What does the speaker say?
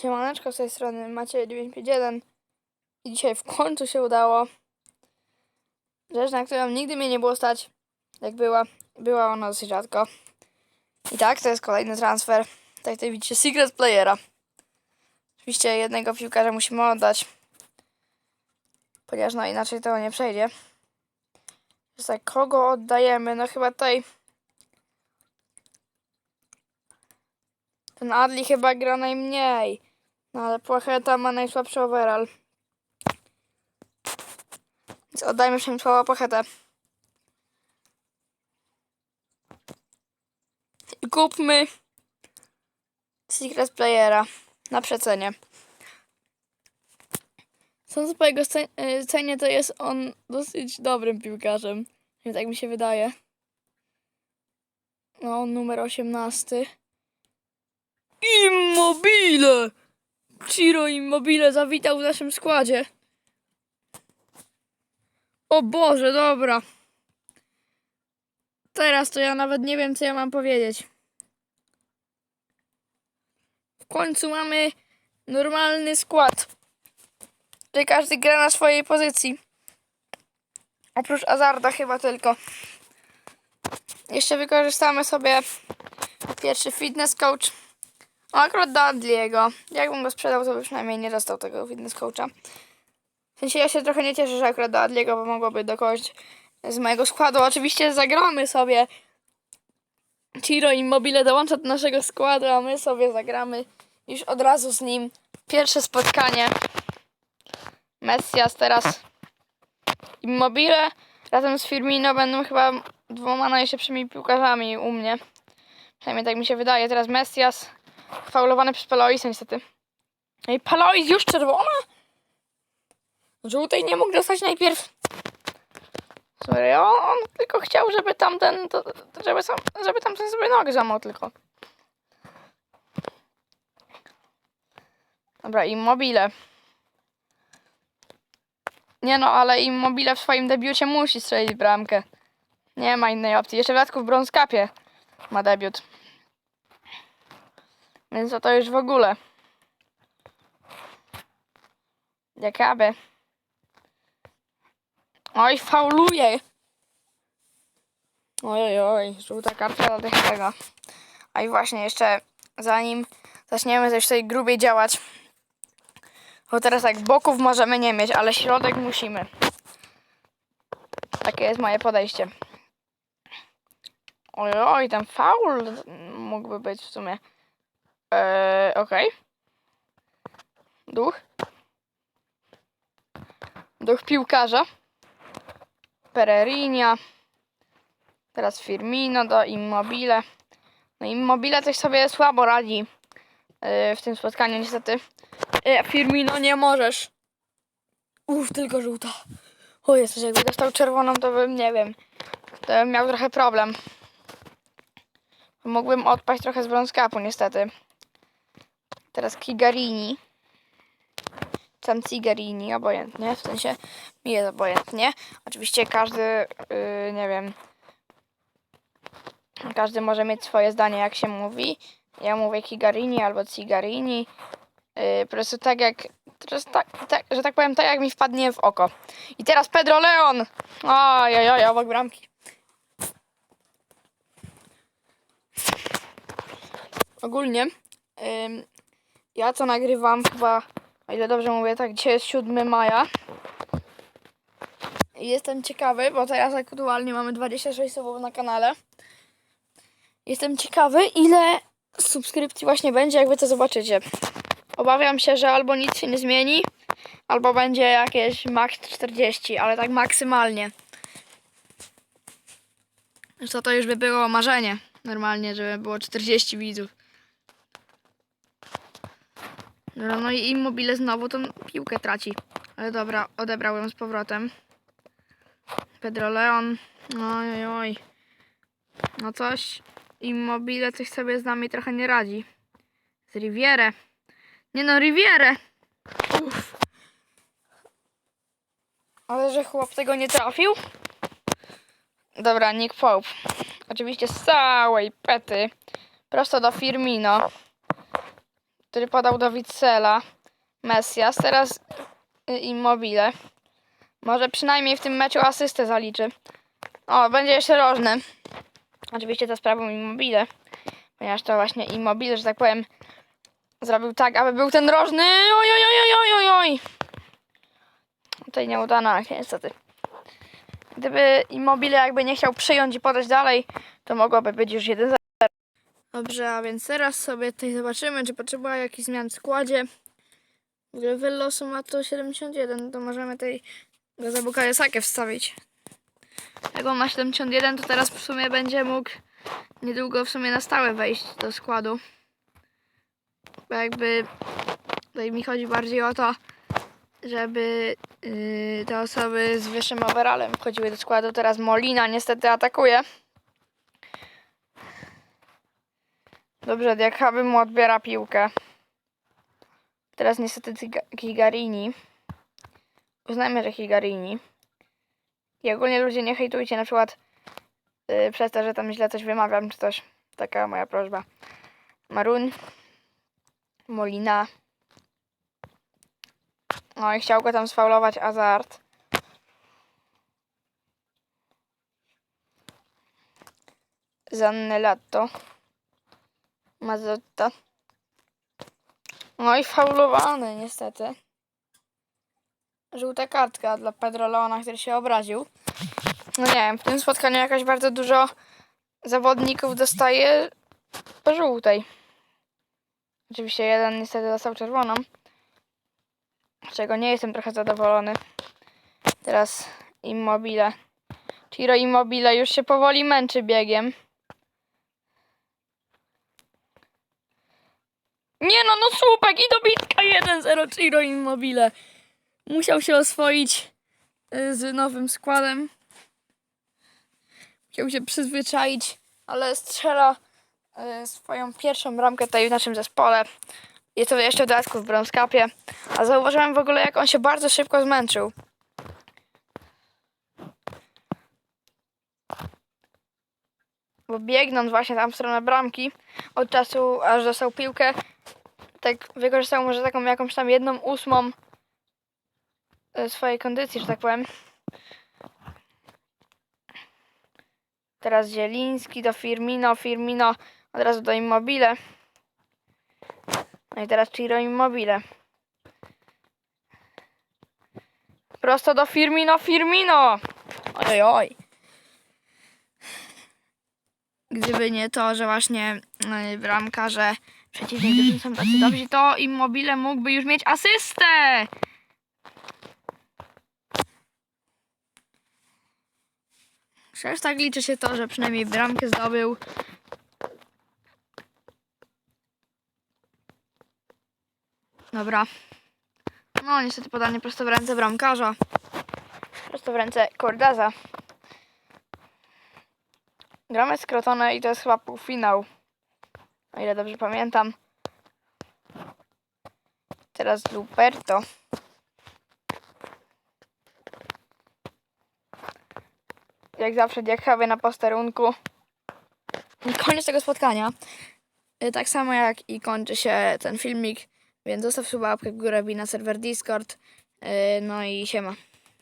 Siemaneczko z tej strony Macie 951 i dzisiaj w końcu się udało. Rzecz, na którą nigdy mnie nie było stać, jak była, była ona dosyć rzadko. I tak, to jest kolejny transfer. Tak tutaj widzicie, Secret Playera. Oczywiście jednego piłkarza musimy oddać, ponieważ no inaczej to nie przejdzie. Więc tak, kogo oddajemy? No chyba tutaj ten Adli chyba gra najmniej. No ale Płacheta ma najsłabszy overall. Więc oddajmy Przemysława Płachetę. I kupmy Secret Playera na przecenie. Sądząc po jego y, cenie, to jest on dosyć dobrym piłkarzem. Tak mi się wydaje. No, numer 18. Immobile! Ciro Immobile zawitał w naszym składzie. O Boże, dobra. Teraz to ja nawet nie wiem, co ja mam powiedzieć. W końcu mamy normalny skład. Że każdy gra na swojej pozycji. Oprócz Azarda chyba tylko. Jeszcze wykorzystamy sobie pierwszy fitness coach. O, akurat do Adliego. Jakbym go sprzedał, to by przynajmniej nie dostał tego fitness coacha. W sensie ja się trochę nie cieszę, że akurat do Adliego, bo mogłoby do kogoś z mojego składu. Oczywiście zagramy sobie. Ciro Immobile dołącza do naszego składu, a my sobie zagramy już od razu z nim. Pierwsze spotkanie. Messias teraz Immobile razem z Firmino będą chyba dwoma najszybszymi piłkarzami u mnie. Przynajmniej tak mi się wydaje. Teraz Messias faulowany przez Paloisa niestety. Ej, Palois już czerwona? Żółtej nie mógł dostać najpierw. Sorry, on, on tylko chciał, żeby tamten, to, żeby, sam, żeby tamten sobie nogę zamał tylko. Dobra, Immobile. Nie no, ale Immobile w swoim debiucie musi strzelić bramkę. Nie ma innej opcji. Jeszcze w dodatku w Bronze Cupie ma debiut. Więc to, już w ogóle. Jakaby. Oj, fauluje. Oj, oj, żółta kartka dla tego. A i właśnie jeszcze zanim zaczniemy coś tutaj grubiej działać, bo teraz tak, boków możemy nie mieć, ale środek musimy. Takie jest moje podejście. Oj, oj, ten faul mógłby być w sumie. Eee, okej. Duch. Duch piłkarza. Pererinia. Teraz Firmino do Immobile. No Immobile coś sobie słabo radzi yy, w tym spotkaniu niestety. Yy, Firmino nie możesz. Uff, tylko żółta. O Jezus, jakby dostał czerwoną, to bym, nie wiem, to bym miał trochę problem. Mógłbym odpaść trochę z Bronze Cupu niestety. Teraz Kigarini. Tam Cigarini, obojętnie, w sensie mi jest obojętnie. Oczywiście każdy, yy, nie wiem, każdy może mieć swoje zdanie, jak się mówi. Ja mówię Kigarini albo Cigarini. Yy, po prostu tak jak, teraz tak, tak, że tak powiem, tak jak mi wpadnie w oko. I teraz Pedro Leon! Oj, oj, oj, obok bramki. Ogólnie, ja to nagrywam chyba, o ile dobrze mówię, tak, dzisiaj jest 7 maja. I jestem ciekawy, bo teraz aktualnie mamy 26 subów na kanale. Jestem ciekawy, ile subskrypcji właśnie będzie, jak wy to zobaczycie. Obawiam się, że albo nic się nie zmieni, albo będzie jakieś max 40, ale tak maksymalnie. Zresztą to już by było marzenie. Normalnie, żeby było 40 widzów. Dobra, no i Immobile znowu tą piłkę traci. Ale dobra, odebrał ją z powrotem. Pedro Leon. Oj, oj, oj. No coś. Immobile coś sobie z nami trochę nie radzi. Z Rivierę. Nie no, Rivierę! Uff. Ale że chłop tego nie trafił? Dobra, Nick Pope. Oczywiście z całej pety. Prosto do Firmino. Który podał do Witsela. Messias, teraz y, Immobile. Może przynajmniej w tym meczu asystę zaliczy. O, będzie jeszcze rożny. Oczywiście za sprawą Immobile. Ponieważ to właśnie Immobile, że tak powiem, zrobił tak, aby był ten rożny. Oj, oj, oj, oj, oj, oj. Tutaj nieudana niestety. Gdyby Immobile jakby nie chciał przyjąć i podać dalej, to mogłoby być już 1 Dobrze, a więc teraz sobie tutaj zobaczymy, czy potrzeba jakichś zmian w składzie. W ogóle Vellosu ma to 71, to możemy tej Gazabuka Sakę wstawić. Jak on ma 71, to teraz w sumie będzie mógł niedługo w sumie na stałe wejść do składu. Bo jakby tutaj mi chodzi bardziej o to, żeby yy, te osoby z wyższym overallem wchodziły do składu. Teraz Molina niestety atakuje. Dobrze, Diakaby mu odbiera piłkę. Teraz niestety Gigarini. Uznajmy, że Gigarini. I ogólnie ludzie nie hejtujcie na przykład yy, przez to, że tam źle coś wymawiam, czy coś. Taka moja prośba. Marun. Molina. No i chciał go tam sfaulować Azart. Zannellato. Mazotta. No i faulowany niestety. Żółta kartka dla Pedro Leona, który się obraził. No nie wiem, w tym spotkaniu jakoś bardzo dużo zawodników dostaje po żółtej. Oczywiście jeden niestety dostał czerwoną. Z czego nie jestem trochę zadowolony. Teraz Immobile. Ciro Immobile już się powoli męczy biegiem. Nie no, no słupek i dobitka 1-0 Ciro Immobile. Musiał się oswoić y, z nowym składem. Musiał się przyzwyczaić, ale strzela y, swoją pierwszą bramkę tutaj w naszym zespole. Jest to jeszcze w dodatku w Brąskapie. A zauważyłem w ogóle, jak on się bardzo szybko zmęczył. Bo biegnąc właśnie tam w stronę bramki, od czasu aż dostał piłkę, tak wykorzystał może taką jakąś tam jedną ósmą e, swojej kondycji, że tak powiem. Teraz Zieliński do Firmino, Firmino od razu do Immobile. No i teraz Ciro Immobile. Prosto do Firmino, Firmino! Oj, oj. Gdyby nie to, że właśnie yy, bramkarze przeciwnej drużyny są tacy dobrzy, to Immobile mógłby już mieć asystę! Przecież tak liczy się to, że przynajmniej bramkę zdobył. Dobra. No, niestety podanie prosto w ręce bramkarza. Prosto w ręce Cordaza. Gramy z Crotone i to jest chyba półfinał. O ile dobrze pamiętam. Teraz Luperto. Jak zawsze Diakawy na posterunku. I koniec tego spotkania. Y, Tak samo jak i kończy się ten filmik. Więc zostaw suba łapkę w górę, na serwer Discord. Yy, No i siema.